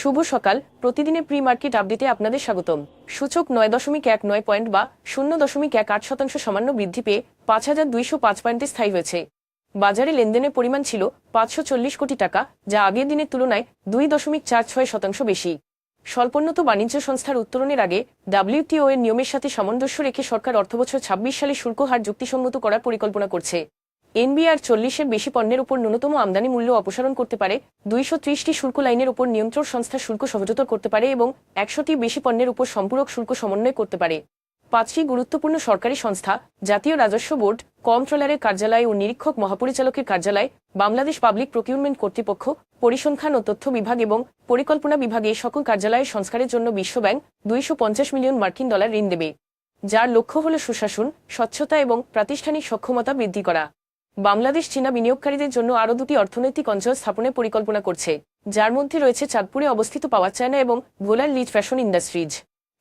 শুভ সকাল। প্রতিদিনের pre market আপডেটে আপনাদের স্বাগতম। সূচক নয় দশমিক এক, নয় পয়েন্ট বা শূন্য দশমিক এক, আট শতাংশ সামান্য বৃদ্ধি পেয়ে পাঁচ হাজার দুইশো পাঁচ পয়েন্টে স্থায়ী হয়েছে। বাজারে লেনদেনের পরিমাণ ছিল পাঁচশো চল্লিশ কোটি টাকা, যা আগের দিনের তুলনায় দুই দশমিক চার ছয় শতাংশ বেশি। স্বল্পোন্নত বাণিজ্য সংস্থার উত্তরণের আগে ডাব্লিউটিও এর নিয়মের সাথে সামঞ্জস্য রেখে সরকার অর্থবছর ছাব্বিশ সালে শুল্ক হার যুক্তিসম্মত করার পরিকল্পনা করছে। এনবিআর চল্লিশের বেশি পণ্যের উপর ন্যূনতম আমদানি মূল্য অপসারণ করতে পারে, দুইশো ত্রিশটি শুল্ক লাইনের উপর নিয়ন্ত্রণ সংস্থা শুল্ক সহজতর করতে পারে এবং একশোটি বেশি পণ্যের উপর সম্পূরক শুল্ক সমন্বয় করতে পারে। পাঁচটি গুরুত্বপূর্ণ সরকারি সংস্থা, জাতীয় রাজস্ব বোর্ড কন্ট্রোলারের কার্যালয় ও নিরীক্ষক মহাপরিচালকের কার্যালয়, বাংলাদেশ পাবলিক প্রকিউরমেন্ট কর্তৃপক্ষ, পরিসংখ্যান ও তথ্য বিভাগ এবং পরিকল্পনা বিভাগে সকল কার্যালয়ের সংস্কারের জন্য বিশ্বব্যাংক দুইশো পঞ্চাশ মিলিয়ন মার্কিন ডলার ঋণ দেবে, যার লক্ষ্য হল সুশাসন, স্বচ্ছতা এবং প্রাতিষ্ঠানিক সক্ষমতা বৃদ্ধি করা। বাংলাদেশ, চীনা বিনিয়োগকারীদের জন্য আরও দুটি অর্থনৈতিক অঞ্চল স্থাপনের পরিকল্পনা করছে, যার মধ্যে রয়েছে চাঁদপুরে অবস্থিত পাওয়ার চায়না এবং ভোলার লিজ ফ্যাশন ইন্ডাস্ট্রিজ।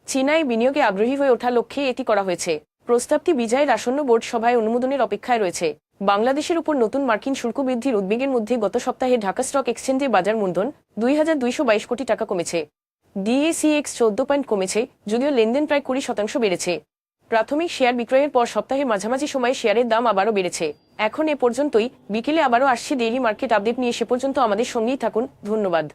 চীনায় বিনিয়োগে আগ্রহী হয়ে ওঠা লক্ষ্যে এটি করা হয়েছে। প্রস্তাবটি বিজয়ের আসন্ন বোর্ড সভায় অনুমোদনের অপেক্ষায় রয়েছে। বাংলাদেশের উপর নতুন মার্কিন শুল্ক বৃদ্ধির উদ্বেগের মধ্যে গত সপ্তাহে ঢাকা স্টক এক্সচেঞ্জের বাজার মূলধন দুই হাজার দুইশো বাইশ কোটি টাকা কমেছে। ডিএসিএক্স চোদ্দ পয়েন্ট কমেছে, যদিও লেনদেন প্রায় কুড়ি শতাংশ বেড়েছে। প্রাথমিক শেয়ার বিক্রয়ের পর সপ্তাহে মাঝামাঝি সময়ে শেয়ারের দাম আবারও বেড়েছে। এখন এ পর্যন্তই। বিকেলে আবারও আসছে ডেইলি মার্কেট আপডেট নিয়ে সে পর্যন্ত আমাদের সঙ্গেই থাকুন। ধন্যবাদ।